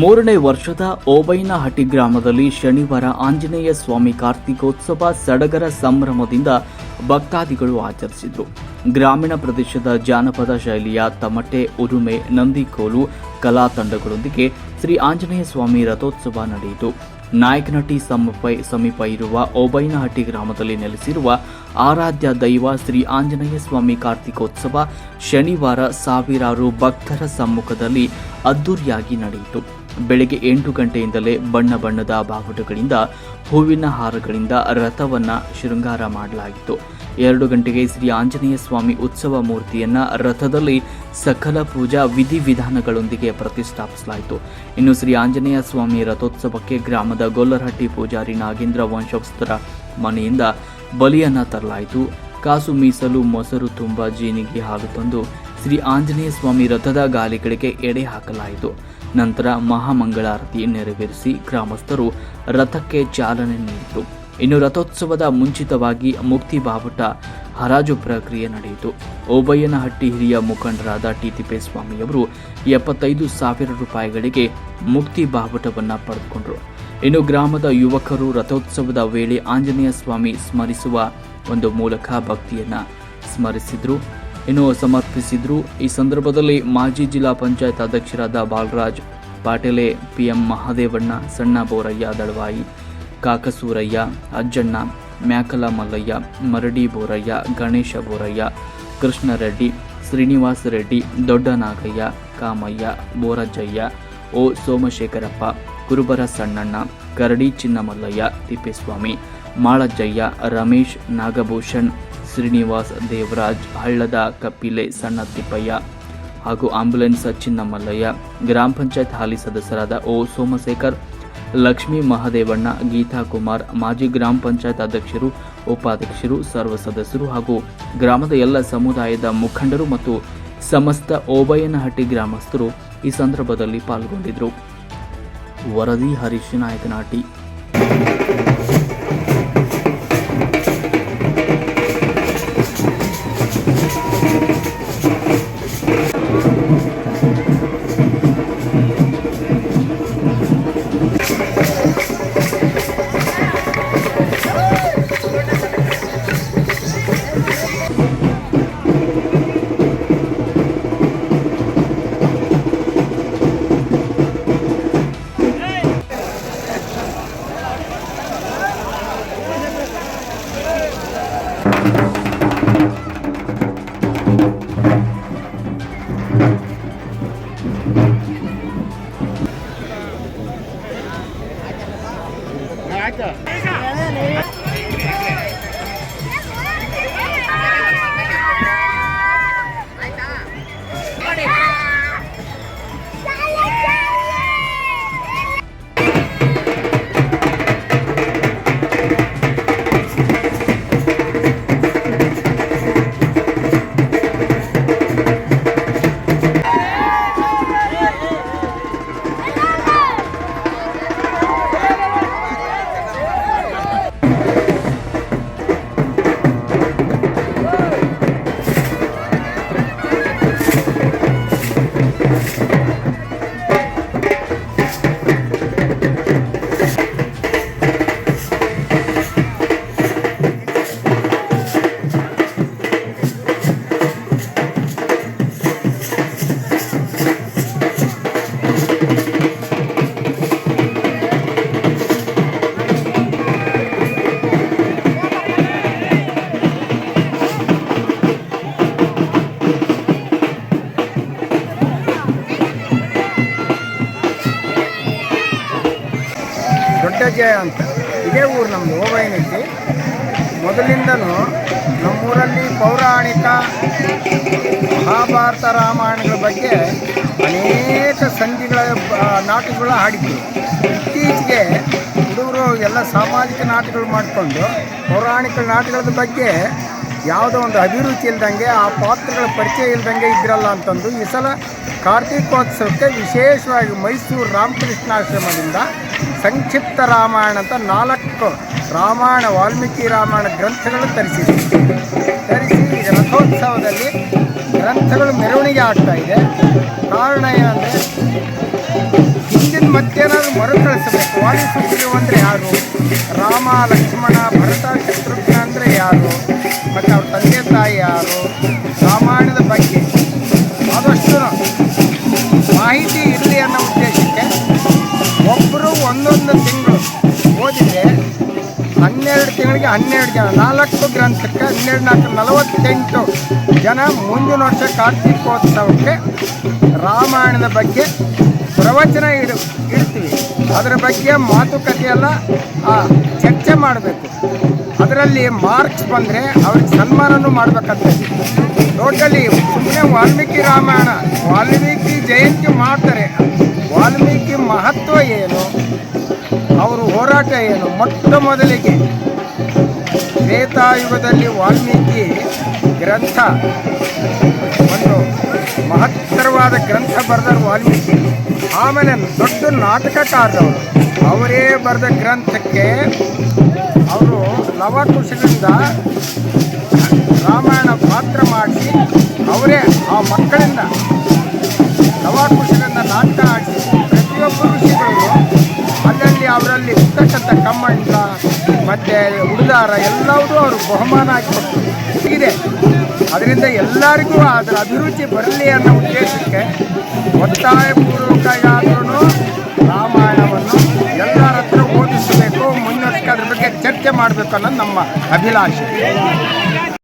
ಮೂರನೇ ವರ್ಷದ ಓಬೈನಹಟ್ಟಿ ಗ್ರಾಮದಲ್ಲಿ ಶನಿವಾರ ಆಂಜನೇಯ ಸ್ವಾಮಿ ಕಾರ್ತಿಕೋತ್ಸವ ಸಡಗರ ಸಂಭ್ರಮದಿಂದ ಭಕ್ತಾದಿಗಳು ಆಚರಿಸಿದರು. ಗ್ರಾಮೀಣ ಪ್ರದೇಶದ ಜಾನಪದ ಶೈಲಿಯ ತಮಟೆ, ಉರುಮೆ, ನಂದಿಕೋಲು ಕಲಾ ತಂಡಗಳೊಂದಿಗೆ ಶ್ರೀ ಆಂಜನೇಯ ಸ್ವಾಮಿ ರಥೋತ್ಸವ ನಡೆಯಿತು. ನಾಯಕನಹಟ್ಟಿ ಸಮೀಪ ಸಮೀಪ ಇರುವ ಓಬೈನಹಟ್ಟಿ ಗ್ರಾಮದಲ್ಲಿ ನೆಲೆಸಿರುವ ಆರಾಧ್ಯ ದೈವ ಶ್ರೀ ಆಂಜನೇಯ ಸ್ವಾಮಿ ಕಾರ್ತಿಕೋತ್ಸವ ಶನಿವಾರ ಸಾವಿರಾರು ಭಕ್ತರ ಸಮ್ಮುಖದಲ್ಲಿ ಅದ್ದೂರಿಯಾಗಿ ನಡೆಯಿತು. ಬೆಳಗ್ಗೆ ಎಂಟು ಗಂಟೆಯಿಂದಲೇ ಬಣ್ಣ ಬಣ್ಣದ ಬಾವುಟಗಳಿಂದ ಹೂವಿನ ಹಾರಗಳಿಂದ ರಥವನ್ನು ಶೃಂಗಾರ ಮಾಡಲಾಗಿತ್ತು. ಎರಡು ಗಂಟೆಗೆ ಶ್ರೀ ಆಂಜನೇಯ ಸ್ವಾಮಿ ಉತ್ಸವ ಮೂರ್ತಿಯನ್ನು ರಥದಲ್ಲಿ ಸಕಲ ಪೂಜಾ ವಿಧಿವಿಧಾನಗಳೊಂದಿಗೆ ಪ್ರತಿಷ್ಠಾಪಿಸಲಾಯಿತು. ಇನ್ನು ಶ್ರೀ ಆಂಜನೇಯ ಸ್ವಾಮಿ ರಥೋತ್ಸವಕ್ಕೆ ಗ್ರಾಮದ ಗೊಲ್ಲರಹಟ್ಟಿ ಪೂಜಾರಿ ನಾಗೇಂದ್ರ ವಂಶಸ್ಥರ ಮನೆಯಿಂದ ಬಲಿಯನ್ನು ತರಲಾಯಿತು. ಕಾಸು ಮೀಸಲು ಮೊಸರು ತುಂಬ ಜೀನಿಗೆ ಹಾಲು ತಂದು ಶ್ರೀ ಆಂಜನೇಯ ಸ್ವಾಮಿ ರಥದ ಗಾಲಿಗಳಿಗೆ ಎಡೆ ಹಾಕಲಾಯಿತು. ನಂತರ ಮಹಾಮಂಗಳಾರತಿ ನೆರವೇರಿಸಿ ಗ್ರಾಮಸ್ಥರು ರಥಕ್ಕೆ ಚಾಲನೆ ನೀಡಿದರು ಇನ್ನು ರಥೋತ್ಸವದ ಮುಂಚಿತವಾಗಿ ಮುಕ್ತಿ ಬಾವುಟ ಹರಾಜು ಪ್ರಕ್ರಿಯೆ ನಡೆಯಿತು. ಓಬಯ್ಯನಹಟ್ಟಿ ಹಿರಿಯ ಮುಖಂಡರಾದ ಟಿ ತಿಪ್ಪೇಸ್ವಾಮಿಯವರು ಎಪ್ಪತ್ತೈದು ಸಾವಿರ ರೂಪಾಯಿಗಳಿಗೆ ಮುಕ್ತಿ ಬಾವುಟವನ್ನು ಪಡೆದುಕೊಂಡರು. ಇನ್ನು ಗ್ರಾಮದ ಯುವಕರು ರಥೋತ್ಸವದ ವೇಳೆ ಆಂಜನೇಯ ಸ್ವಾಮಿ ಸ್ಮರಿಸುವ ಒಂದು ಮೂಲಕ ಭಕ್ತಿಯನ್ನು ಸ್ಮರಿಸಿದ್ರು. ಇನ್ನು ಸಮರ್ಪಿಸಿದ್ರು. ಈ ಸಂದರ್ಭದಲ್ಲಿ ಮಾಜಿ ಜಿಲ್ಲಾ ಪಂಚಾಯತ್ ಅಧ್ಯಕ್ಷರಾದ ಬಾಲರಾಜ್ ಪಾಟೀಲೆ, ಪಿಎಂ ಮಹಾದೇವಣ್ಣ, ಸಣ್ಣ ಬೋರಯ್ಯ ದಳವಾಯಿ, ಕಾಕಸೂರಯ್ಯ, ಅಜ್ಜಣ್ಣ ಮ್ಯಾಕಲ ಮಲ್ಲಯ್ಯ ಮರಡಿ ಬೋರಯ್ಯ, ಗಣೇಶ ಬೋರಯ್ಯ, ಕೃಷ್ಣರೆಡ್ಡಿ, ಶ್ರೀನಿವಾಸ ರೆಡ್ಡಿ ದೊಡ್ಡ ನಾಗಯ್ಯ ಕಾಮಯ್ಯ, ಬೋರಜ್ಜಯ್ಯ ಓ ಸೋಮಶೇಖರಪ್ಪ ಕುರುಬರ ಸಣ್ಣಣ್ಣ ಕರಡಿ ಚಿನ್ನಮಲ್ಲಯ್ಯ, ತಿಪ್ಪೇಸ್ವಾಮಿ ಮಾಳಜ್ಜಯ್ಯ ರಮೇಶ್, ನಾಗಭೂಷಣ್, ಶ್ರೀನಿವಾಸ್ ದೇವರಾಜ್, ಹಳ್ಳದ ಕಪಿಲೆ ಸಣ್ಣ ತಿಪ್ಪಯ್ಯ ಹಾಗೂ ಆಂಬ್ಯುಲೆನ್ಸ್ ಚಿನ್ನಮಲ್ಲಯ್ಯ, ಗ್ರಾಮ ಪಂಚಾಯತ್ ಹಾಲಿ ಸದಸ್ಯರಾದ ಓ ಸೋಮಶೇಖರ್, ಲಕ್ಷ್ಮೀ ಮಹದೇವಣ್ಣ, ಗೀತಾ ಕುಮಾರ್, ಮಾಜಿ ಗ್ರಾಮ ಪಂಚಾಯತ್ ಅಧ್ಯಕ್ಷರು, ಉಪಾಧ್ಯಕ್ಷರು, ಸರ್ವ ಸದಸ್ಯರು ಹಾಗೂ ಗ್ರಾಮದ ಎಲ್ಲ ಸಮುದಾಯದ ಮುಖಂಡರು ಮತ್ತು ಸಮಸ್ತ ಓಬಯ್ಯನಹಟ್ಟಿ ಗ್ರಾಮಸ್ಥರು ಈ ಸಂದರ್ಭದಲ್ಲಿ ಪಾಲ್ಗೊಂಡಿದ್ದರು. ವರದಿ ಹರೀಶ್ ನಾಯಕನಾಟಿ ದೊಡ್ಡ ಜಯ ಅಂತ. ಇದೇ ಊರು ನಮ್ಮದು ಓಬೈನೈತಿ ಮೊದಲಿಂದನೂ ನಮ್ಮೂರಲ್ಲಿ ಪೌರಾಣಿಕ, ಮಹಾಭಾರತ, ರಾಮಾಯಣಗಳ ಬಗ್ಗೆ ಅನೇಕ ಸಂಧಿಗಳ ನಾಟಕಗಳು ಹಾಡಿದ್ವಿ. ಇತ್ತೀಚೆಗೆ ಹುಡುಗರು ಎಲ್ಲ ಸಾಮಾಜಿಕ ನಾಟಕಗಳು ಮಾಡಿಕೊಂಡು ಪೌರಾಣಿಕ ನಾಟಕಗಳ ಬಗ್ಗೆ ಯಾವುದೋ ಒಂದು ಅಭಿರುಚಿ ಇಲ್ದಂಗೆ, ಆ ಪಾತ್ರಗಳ ಪರಿಚಯ ಇಲ್ದಂಗೆ ಇದ್ರಲ್ಲ ಅಂತಂದು ಈ ಸಲ ಕಾರ್ತಿಕೋತ್ಸವಕ್ಕೆ ವಿಶೇಷವಾಗಿ ಮೈಸೂರು ರಾಮಕೃಷ್ಣಾಶ್ರಮದಿಂದ ಸಂಕ್ಷಿಪ್ತ ರಾಮಾಯಣ ಅಂತ ನಾಲ್ಕು ರಾಮಾಯಣ, ವಾಲ್ಮೀಕಿ ರಾಮಾಯಣ ಗ್ರಂಥಗಳು ತರಿಸಿದೆ ತರಿಸಿ ರಥೋತ್ಸವದಲ್ಲಿ ಗ್ರಂಥಗಳು ಮೆರವಣಿಗೆ ಆಗ್ತಾ ಇದೆ. ಕಾರಣ ಏನಂದರೆ ಹಿಂದಿನ ವಾಲಿಸುಗ್ರೀವ್ ಅಂದರೆ ಯಾರು? ರಾಮ, ಲಕ್ಷ್ಮಣ, ಭರತ, ಶತ್ರುಘ್ನ ಅಂದರೆ ಯಾರು? ಮತ್ತು ಅವ್ರ ತಂದೆ ತಾಯಿ ಯಾರು? ರಾಮಾಯಣದ ಬಗ್ಗೆ ಆದಷ್ಟು ಹನ್ನೆರಡು ತಿಂಗಳಿಗೆ ಹನ್ನೆರಡು ಜನ, ನಾಲ್ಕು ಗ್ರಂಥಕ್ಕೆ ಹನ್ನೆರಡು, ನಾಲ್ಕು, ನಲವತ್ತೆಂಟು ಜನ ಮುಂದಿನ ವರ್ಷ ಕಾರ್ತಿಕೋತ್ಸವಕ್ಕೆ ರಾಮಾಯಣದ ಬಗ್ಗೆ ಪ್ರವಚನ ಇಡು, ಇಡ್ತೀವಿ. ಅದರ ಬಗ್ಗೆ ಮಾತುಕತೆಯೆಲ್ಲ ಚರ್ಚೆ ಮಾಡಬೇಕು. ಅದರಲ್ಲಿ ಮಾರ್ಕ್ಸ್ ಬಂದರೆ ಅವ್ರಿಗೆ ಸನ್ಮಾನನೂ ಮಾಡಬೇಕಂತ. ಟೋಟಲಿ ಸುಮ್ಮನೆ ವಾಲ್ಮೀಕಿ ರಾಮಾಯಣ, ವಾಲ್ಮೀಕಿ ಜಯಂತಿ ಮಾಡ್ತಾರೆ. ವಾಲ್ಮೀಕಿ ಮಹತ್ವ ಏನು? ಅವರು ಹೋರಾಟ ಏನು? ಮೊಟ್ಟ ಮೊದಲಿಗೆ ತ್ರೇತಾಯುಗದಲ್ಲಿ ವಾಲ್ಮೀಕಿ ಗ್ರಂಥ ಒಂದು ಮಹತ್ತರವಾದ ಗ್ರಂಥ ಬರೆದರು ವಾಲ್ಮೀಕಿ. ಆಮೇಲೆ ದೊಡ್ಡ ನಾಟಕಕಾರರವರು ಅವರೇ. ಬರೆದ ಗ್ರಂಥಕ್ಕೆ ಅವರು ಲವಕುಶದಿಂದ ರಾಮಾಯಣ ಪಾತ್ರ ಮಾಡಿಸಿ ಅವರೇ ಆ ಮಕ್ಕಳಿಂದ ಲವಾಕುಶರಿಂದ ಇರ್ತಕ್ಕಂಥ ಕಮ್ಮಂಡ ಮತ್ತು ಉಡುದಾರ ಎಲ್ಲವೂ ಅವರು ಬಹುಮಾನ ಹಾಕಿಕೊಟ್ಟು ಇದೆ. ಅದರಿಂದ ಎಲ್ಲರಿಗೂ ಅದರ ಅಭಿರುಚಿ ಬರಲಿ ಅನ್ನೋ ಉದ್ದೇಶಕ್ಕೆ ಒತ್ತಾಯಪೂರ್ವಕವಾದ್ರೂ ರಾಮಾಯಣವನ್ನು ಎಲ್ಲರ ಹತ್ರ ಓದಿಸಬೇಕು ಮುನ್ನಡೆಸ್ಕೆ ಅದ್ರ ಬಗ್ಗೆ ಚರ್ಚೆ ಮಾಡಬೇಕು ಅನ್ನೋದು ನಮ್ಮ ಅಭಿಲಾಷೆ.